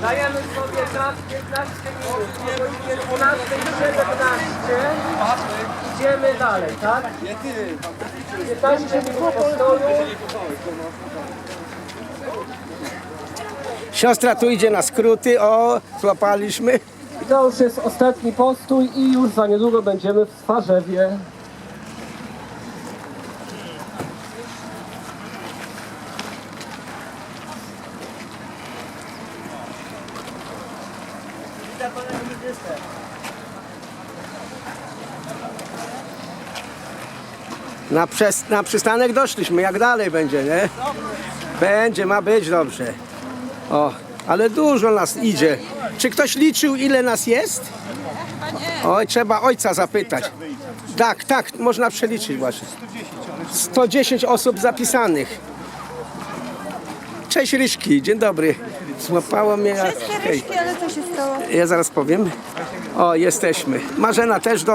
Dajemy sobie czas 15 minut. O godzinie 12.17 idziemy dalej, tak? 15 minut postoju. Siostra tu idzie na skróty, o, złapaliśmy. I to już jest ostatni postój i już za niedługo będziemy w Swarzewie. Na, na przystanek doszliśmy, jak dalej będzie, nie? Będzie, ma być dobrze. O, ale dużo nas idzie. Czy ktoś liczył, ile nas jest? Oj, trzeba ojca zapytać. Tak, tak, można przeliczyć właśnie. 110 osób zapisanych. Cześć Ryszki, dzień dobry. Złapało mnie. Wszystkie Hej. ryżki, ale co się stało? Ja zaraz powiem. O, jesteśmy. Marzena też doszła.